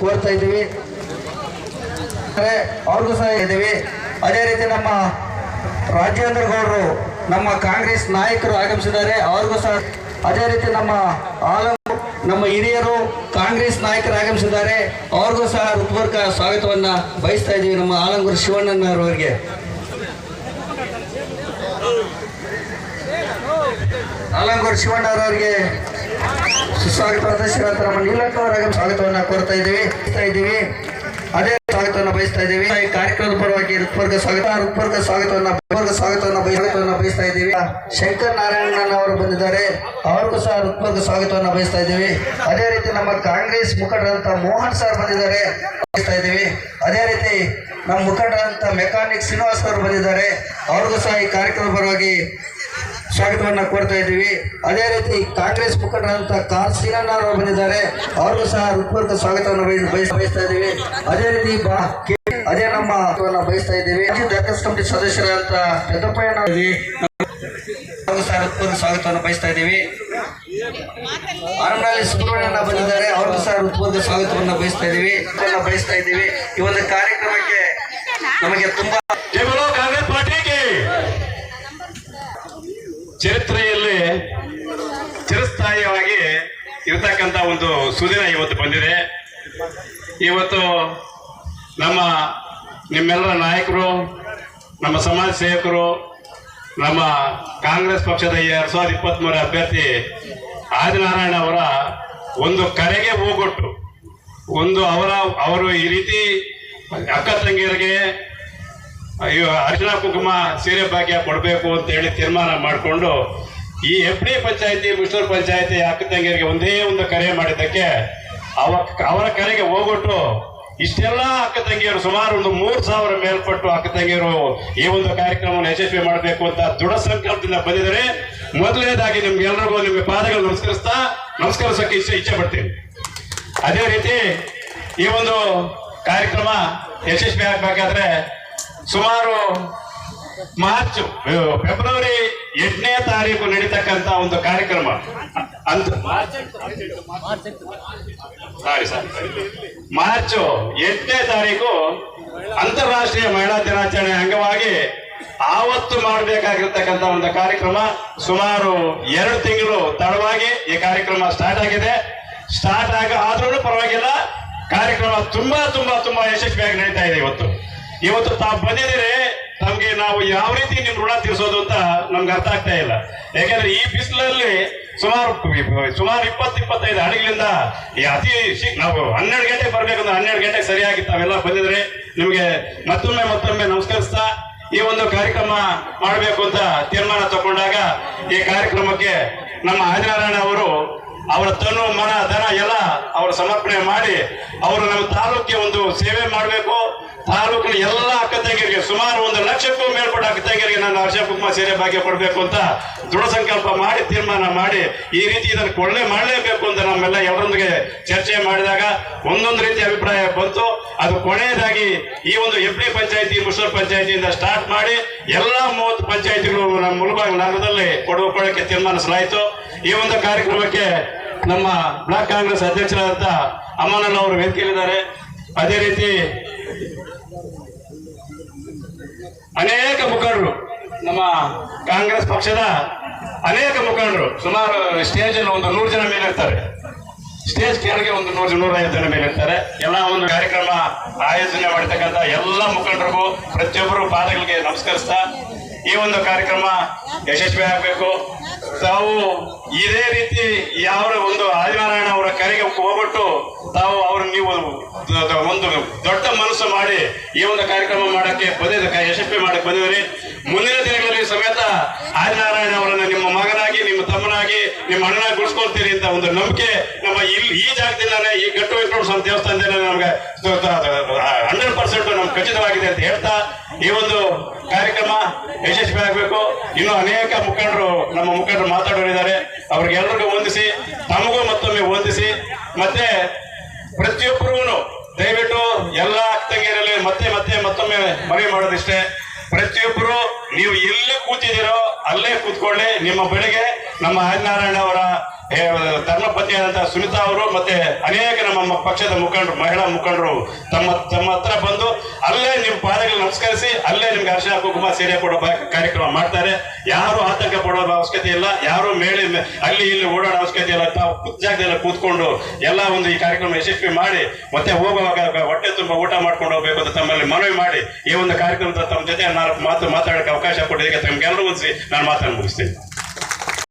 ಕೋರ್ತಾ ಇದ್ದೀವಿ. ಅವ್ರಿಗೂ ಸಹ ಇದ್ದೀವಿ ಅದೇ ರೀತಿ ನಮ್ಮ ರಾಜೇಂದ್ರ ಗೌಡರು ನಮ್ಮ ಕಾಂಗ್ರೆಸ್ ನಾಯಕರು ಆಗಮಿಸಿದ್ದಾರೆ. ಅವ್ರಿಗೂ ಸಹ ಅದೇ ರೀತಿ ನಮ್ಮ ಆಲಂ ನಮ್ಮ ಹಿರಿಯರು ಕಾಂಗ್ರೆಸ್ ನಾಯಕರು ಆಗಮಿಸಿದ್ದಾರೆ. ಅವ್ರಿಗೂ ಸಹ ಹೃತ್ಪೂರ್ವಕ ಸ್ವಾಗತವನ್ನ ಬಯಸ್ತಾ ಇದ್ದೀವಿ ನಮ್ಮ ಆಲಂಗೂರು ಶಿವಣ್ಣನವರಿಗೆ. ಆಲಂಗೂರು ಶಿವಣ್ಣರವರಿಗೆ ಸುಸ್ವಾಗತವಾದ ಸದಸ್ಯರಾದ ಅವರ ಸ್ವಾಗತವನ್ನ ಕೋರ್ತಾ ಇದ್ದೀವಿ ಇದ್ದೀವಿ. ಅದೇ ಸ್ವಾಗತವನ್ನು ಬಯಸ್ತಾ ಇದ್ದೀವಿ. ಈ ಕಾರ್ಯಕ್ರಮದ ಪರವಾಗಿ ಹೃತ್ಪೂರ್ವಕ ಸ್ವಾಗತ ಹೃತ್ಪೂರ್ವಕ ಸ್ವಾಗತವನ್ನು ಋತ್ವರ್ಗ ಸ್ವಾಗತವನ್ನು ಬಯ- ಸ್ವಾಗತವನ್ನ ಬಯಸ್ತಾ ಇದ್ದೀವಿ. ಶಂಕರ್ ನಾರಾಯಣನ್ ಅವರು ಬಂದಿದ್ದಾರೆ. ಅವ್ರಿಗೂ ಸಹ ಹೃತ್ಪೂರ್ವಕ ಸ್ವಾಗತವನ್ನು ಬಯಸ್ತಾ ಇದ್ದೀವಿ. ಅದೇ ರೀತಿ ನಮ್ಮ ಕಾಂಗ್ರೆಸ್ ಮುಖಂಡರಂತ ಮೋಹನ್ ಸರ್ ಬಂದಿದ್ದಾರೆ. ಬಯಸ್ತಾ ಇದ್ದೀವಿ. ಅದೇ ರೀತಿ ನಮ್ಮ ಮುಖಂಡರಂತ ಮೆಕ್ಯಾನಿಕ್ ಶ್ರೀನಿವಾಸ್ ಅವರು ಬಂದಿದ್ದಾರೆ. ಅವ್ರಿಗೂ ಸಹ ಈ ಕಾರ್ಯಕ್ರಮದ ಪರವಾಗಿ ಸ್ವಾಗತವನ್ನ ಕೊಡ್ತಾ ಇದ್ದೀವಿ. ಅದೇ ರೀತಿ ಕಾಂಗ್ರೆಸ್ ಮುಖಂಡರಂತ ಕಾರ್ ಅವರು ಬಂದಿದ್ದಾರೆ. ಅವ್ರಿಗೂ ಸಹ ಹೃತ್ಪೂರ್ವಕ ಸ್ವಾಗತವನ್ನು ಬಯಸ್- ಬಯಸ್- ಬಯಸ್ತಾ ಇದ್ದೀವಿ. ಅದೇ ರೀತಿ ಅದೇ ನಮ್ಮ ಬಯಸ್ತಾ ಇದ್ದೀವಿ. ಜಾಗೃತ ಕಮಿಟಿ ಅವ್ರಿಗೂ ಸಹ ಸ್ವಾಗತವನ್ನು ಬಯಸ್ತಾ ಇದ್ದೀವಿ. ಸುಬ್ರಹ್ಮಣ್ಯನ ಬಂದಿದ್ದಾರೆ. ಅವರು ಸಹ ಸ್ವಾಗತವನ್ನು ಬಯಸ್ತಾ ಇದ್ದೀವಿ. ಬಯಸ್ತಾ ಇದ್ದೀವಿ. ಈ ಒಂದು ಕಾರ್ಯಕ್ರಮಕ್ಕೆ ನಮಗೆ ತುಂಬಾ ಚರಿತ್ರೆಯಲ್ಲಿ ಚಿರಸ್ಥಾಯಿಯಾಗಿ ಇರತಕ್ಕಂತ ಒಂದು ಸುದಿನ ಇವತ್ತು ಬಂದಿದೆ. ಇವತ್ತು ನಮ್ಮ ನಿಮ್ಮೆಲ್ಲರ ನಾಯಕರು, ನಮ್ಮ ಸಮಾಜ ಸೇವಕರು, ನಮ್ಮ ಕಾಂಗ್ರೆಸ್ ಪಕ್ಷದ ಎರಡು ಸಾವಿರದ ಇಪ್ಪತ್ತ್ ಮೂರ ಅಭ್ಯರ್ಥಿ ಆದಿನಾರಾಯಣ ಅವರ ಒಂದು ಕರೆಗೆ ಹೋಗೊಟ್ಟು, ಒಂದು ಅವರ, ಅವರು ಈ ರೀತಿ ಅಕ್ಕ ತಂಗಿಯರಿಗೆ ಅಯ್ಯೋ, ಅರ್ಜುನ ಕುಂಕುಮ ಸೀರೆ ಭಾಗ್ಯ ಕೊಡಬೇಕು ಅಂತ ಹೇಳಿ ತೀರ್ಮಾನ ಮಾಡಿಕೊಂಡು ಈ ಎಫ್ಡಿ ಪಂಚಾಯತಿ ಮುಸ್ಟೂರ್ ಪಂಚಾಯತಿ ಅಕ್ಕ ತಂಗಿಯರಿಗೆ ಒಂದೇ ಒಂದು ಕರೆ ಮಾಡಿದ್ದಕ್ಕೆ ಅವ, ಅವರ ಕರೆಗೆ ಹೋಗ್ಬಿಟ್ಟು ಇಷ್ಟೆಲ್ಲ ಅಕ್ಕ ತಂಗಿಯರು ಸುಮಾರು ಒಂದು ಮೂರು ಸಾವಿರ ಮೇಲ್ಪಟ್ಟು ಅಕ್ಕ ತಂಗಿಯರು ಈ ಒಂದು ಕಾರ್ಯಕ್ರಮವನ್ನು ಯಶಸ್ವಿ ಮಾಡಬೇಕು ಅಂತ ದೃಢ ಸಂಕಲ್ಪದಿಂದ ಬಂದಿದ್ದಾರೆ. ಮೊದಲನೇದಾಗಿ ನಿಮ್ಗೆ ನಿಮಗೆ ನಿಮ್ಗೆ ಪಾದಗಳು ನಮಸ್ಕರಿಸ್ತಾ, ನಮಸ್ಕರಿಸೋಕೆ ಇಷ್ಟ, ಇಚ್ಛೆ ಪಡ್ತೀನಿ. ಅದೇ ರೀತಿ ಈ ಒಂದು ಕಾರ್ಯಕ್ರಮ ಯಶಸ್ವಿ ಆಗ್ಬೇಕಾದ್ರೆ ಸುಮಾರು ಮಾರ್ಚ್ ಫೆಬ್ರವರಿ ಎಂಟನೇ ತಾರೀಕು ನಡೀತಕ್ಕಂತ ಒಂದು ಕಾರ್ಯಕ್ರಮ. ಅಂತ. ಮಾರ್ಚ್ ಎಂಟನೇ ತಾರೀಕು ಅಂತಾರಾಷ್ಟ್ರೀಯ ಮಹಿಳಾ ದಿನಾಚರಣೆ ಅಂಗವಾಗಿ ಆವತ್ತು ಮಾಡಬೇಕಾಗಿರ್ತಕ್ಕಂಥ ಒಂದು ಕಾರ್ಯಕ್ರಮ. ಸುಮಾರು ಎರಡು ತಿಂಗಳು ತಡವಾಗಿ ಈ ಕಾರ್ಯಕ್ರಮ ಸ್ಟಾರ್ಟ್ ಆಗಿದೆ. ಸ್ಟಾರ್ಟ್ ಆಗ ಆದ್ರೂ ಪರವಾಗಿಲ್ಲ, ಕಾರ್ಯಕ್ರಮ ತುಂಬಾ ತುಂಬಾ ತುಂಬಾ ಯಶಸ್ವಿಯಾಗಿ ನಡೀತಾ ಇದೆ ಇವತ್ತು. ಇವತ್ತು ತಾವು ಬಂದಿದ್ದೀರಿ, ತಮಗೆ ನಾವು ಯಾವ ರೀತಿ ನಿಮ್ ಋಣ ತೀರಿಸೋದು ಅಂತ ನಮ್ಗೆ ಅರ್ಥ ಆಗ್ತಾ ಇಲ್ಲ. ಯಾಕಂದ್ರೆ ಈ ಬಿಸಿಲಲ್ಲಿ ಸುಮಾರು ಸುಮಾರು ಇಪ್ಪತ್ತು, ಇಪ್ಪತ್ತೈದು ಅಡಿಗಳಿಂದ ಅತಿ ನಾವು ಹನ್ನೆರಡು ಗಂಟೆಗೆ ಬರ್ಬೇಕಂದ್ರೆ ಹನ್ನೆರಡು ಗಂಟೆಗೆ ಸರಿಯಾಗಿ ತಾವೆಲ್ಲ ಬಂದಿದ್ರೆ ನಿಮಗೆ ಮತ್ತೊಮ್ಮೆ ಮತ್ತೊಮ್ಮೆ ನಮಸ್ಕರಿಸ್ತಾ ಈ ಒಂದು ಕಾರ್ಯಕ್ರಮ ಮಾಡಬೇಕು ಅಂತ ತೀರ್ಮಾನ ತಗೊಂಡಾಗ ಈ ಕಾರ್ಯಕ್ರಮಕ್ಕೆ ನಮ್ಮ ಆದಿನಾರಾಯಣ ಅವರು ಅವರ ತನು, ಮನ, ಧನ ಎಲ್ಲ ಅವರು ಸಮರ್ಪಣೆ ಮಾಡಿ ಅವರು ನಮ್ಮ ತಾಲೂಕಿಗೆ ಒಂದು ಸೇವೆ ಮಾಡಬೇಕು. ತಾಲೂಕಿನ ಎಲ್ಲ ಅಕ್ಕ ತಂಗಿಯರಿಗೆ ಸುಮಾರು ಒಂದು ಲಕ್ಷಕ್ಕೂ ಮೇಲ್ಪಟ್ಟ ಅಕ್ಕ ತಂಗಿಯರಿಗೆ ನಾನು ಹರ್ಷ ಕುಮಾರ್ ಸೇರೆ ಭಾಗ್ಯ ಕೊಡಬೇಕು ಅಂತ ದೃಢ ಸಂಕಲ್ಪ ಮಾಡಿ, ತೀರ್ಮಾನ ಮಾಡಿ ಈ ರೀತಿ ಇದನ್ನು ಕೊಳ್ಳೆ ಮಾಡಲೇಬೇಕು ಅಂತ ನಮ್ಮೆಲ್ಲ ಎಲ್ಲರೊಂದಿಗೆ ಚರ್ಚೆ ಮಾಡಿದಾಗ ಒಂದೊಂದು ರೀತಿ ಅಭಿಪ್ರಾಯ ಬಂತು. ಅದು ಕೊನೆಯದಾಗಿ ಈ ಒಂದು ಎಫ್ ಡಿ ಪಂಚಾಯತಿ ಮುಷರ್ ಪಂಚಾಯತಿಯಿಂದ ಸ್ಟಾರ್ಟ್ ಮಾಡಿ ಎಲ್ಲ ಮೂವತ್ತು ಪಂಚಾಯತಿಗಳು ನಮ್ಮ ಮುಲ್ಬಾಗ್ ನಗರದಲ್ಲಿ ಕೊಡುಕೊಳ್ಳಕ್ಕೆ ತೀರ್ಮಾನಿಸಲಾಯಿತು. ಈ ಒಂದು ಕಾರ್ಯಕ್ರಮಕ್ಕೆ ನಮ್ಮ ಬ್ಲಾಕ್ ಕಾಂಗ್ರೆಸ್ ಅಧ್ಯಕ್ಷರಾದಂಥ ಅಮ್ಮನಲ್ಲ ಅವರು ವೇದಿಕೆಯಲ್ಲಿದ್ದಾರೆ. ಅದೇ ರೀತಿ ಅನೇಕ ಮುಖಂಡರು ನಮ್ಮ ಕಾಂಗ್ರೆಸ್ ಪಕ್ಷದ ಅನೇಕ ಮುಖಂಡರು. ಸುಮಾರು ಸ್ಟೇಜ್ ಅಲ್ಲಿ ಒಂದು ನೂರು ಜನ ಮೇಲೆ ಇರ್ತಾರೆ ಸ್ಟೇಜ್ ಕೆಳಗೆ ಒಂದು ನೂರು ನೂರೈವತ್ತು ಜನ ಮೇಲೆ ಇರ್ತಾರೆ ಎಲ್ಲ ಒಂದು ಕಾರ್ಯಕ್ರಮ ಆಯೋಜನೆ ಮಾಡಿರ್ತಕ್ಕಂಥ ಎಲ್ಲ ಮುಖಂಡರಿಗೂ ಪ್ರತಿಯೊಬ್ಬರು ಪಾದಗಳಿಗೆ ನಮಸ್ಕರಿಸ್ತಾ ಈ ಒಂದು ಕಾರ್ಯಕ್ರಮ ಯಶಸ್ವಿ ಆಗಬೇಕು ತಾವು ಇದೇ ರೀತಿ ಯಾವ ಒಂದು ಆದಿನಾರಾಯಣ ಅವರ ಕರೆಗೆ ಹೋಗ್ಬಿಟ್ಟು ತಾವು ಅವ್ರ ನೀವು ಒಂದು ದೊಡ್ಡ ಮನಸ್ಸು ಮಾಡಿ ಈ ಒಂದು ಕಾರ್ಯಕ್ರಮ ಮಾಡಕ್ಕೆ ಬಂದಿದ್ದ ಯಶಸ್ವಿ ಮಾಡಕ್ಕೆ ಬಂದಿದ್ರಿ ಮುಂದಿನ ದಿನಗಳಲ್ಲಿ ಸಮೇತ ಆದಿನಾರಾಯಣ ಅವರನ್ನ ನಿಮ್ಮ ನಿಮ್ಮ ತಮ್ಮನಾಗಿ ನಿಮ್ಮ ಅಣ್ಣನ ಗುಡಿಸ್ಕೊಳ್ತೀರಿ ಅಂತ ಒಂದು ನಂಬಿಕೆ ನಮ್ಮ ಇಲ್ಲಿ ಈ ಜಾಗದಿಂದಾನೆ ಈ ಗಟ್ಟು ವೆಂಕಟೇಶ್ವರ ದೇವಸ್ಥಾನದಿಂದ ನಮ್ಗೆ ಹಂಡ್ರೆಡ್ ಪರ್ಸೆಂಟ್ ನಮ್ಗೆ ಖಚಿತವಾಗಿದೆ ಅಂತ ಹೇಳ್ತಾ ಈ ಒಂದು ಕಾರ್ಯಕ್ರಮ ಯಶಸ್ವಿ ಆಗಬೇಕು. ಇನ್ನು ಅನೇಕ ಮುಖಂಡರು, ನಮ್ಮ ಮುಖಂಡರು ಮಾತಾಡೋರಿದ್ದಾರೆ. ಅವ್ರಿಗೆಲ್ಲರಿಗೂ ವಂದಿಸಿ, ತಮಗೂ ಮತ್ತೊಮ್ಮೆ ವಂದಿಸಿ. ಮತ್ತೆ ಪ್ರತಿಯೊಬ್ಬರೂ ದಯವಿಟ್ಟು ಎಲ್ಲ ತಂಗಿಯರಲ್ಲಿ ಮತ್ತೆ ಮತ್ತೆ ಮತ್ತೊಮ್ಮೆ ಮನವಿ ಮಾಡೋದಿಷ್ಟೇ. ಪ್ರತಿಯೊಬ್ಬರು ನೀವು ಎಲ್ಲೇ ಕೂತಿದ್ದೀರೋ ಅಲ್ಲೇ ಕೂತ್ಕೊಳ್ಳಿ. ನಿಮ್ಮ ಬೆಳಿಗ್ಗೆ ನಮ್ಮ ಆದಿನಾರಾಯಣ ಅವರ ಏ, ಧರ್ಮಪತ್ನಿಯಾದಂತಹ ಸುನಿತಾ ಅವರು ಮತ್ತೆ ಅನೇಕ ನಮ್ಮ ಪಕ್ಷದ ಮುಖಂಡರು ಮಹಿಳಾ ಮುಖಂಡರು ತಮ್ಮ ತಮ್ಮ ಹತ್ರ ಬಂದು ಅಲ್ಲೇ ನಿಮ್ಮ ಪಾದಗಳು ನಮಸ್ಕರಿಸಿ ಅಲ್ಲೇ ನಿಮ್ಗೆ ಅರ್ಶನ ಕುಂಕುಮ ಸೀರೆ ಕೊಡೋ ಕಾರ್ಯಕ್ರಮ ಮಾಡ್ತಾರೆ. ಯಾರು ಆತಂಕ ಪಡೋ ಅವಶ್ಯಕತೆ ಇಲ್ಲ. ಯಾರು ಮೇಳೆ ಅಲ್ಲಿ ಇಲ್ಲಿ ಓಡಾಡೋ ಅವಶ್ಯಕತೆ ಇಲ್ಲ. ತಾವು ಜಾಗದಲ್ಲಿ ಕೂತ್ಕೊಂಡು ಎಲ್ಲ ಒಂದು ಈ ಕಾರ್ಯಕ್ರಮ ಯಶಸ್ವಿ ಮಾಡಿ ಮತ್ತೆ ಹೋಗುವಾಗ ಹೊಟ್ಟೆ ತುಂಬ ಊಟ ಮಾಡ್ಕೊಂಡು ಹೋಗ್ಬೇಕು ಅಂತ ತಮ್ಮಲ್ಲಿ ಮನವಿ ಮಾಡಿ ಈ ಒಂದು ಕಾರ್ಯಕ್ರಮದ ತಮ್ಮ ಜೊತೆ ನಾಲ್ಕು ಮಾತು ಮಾತಾಡೋಕೆ ಅವಕಾಶ ಕೊಟ್ಟಿದ್ದಕ್ಕೆ ತಮ್ಗೆಲ್ಲರೂ ನಾನು ಮಾತನ್ನು ಮುಗಿಸ್ತೇನೆ.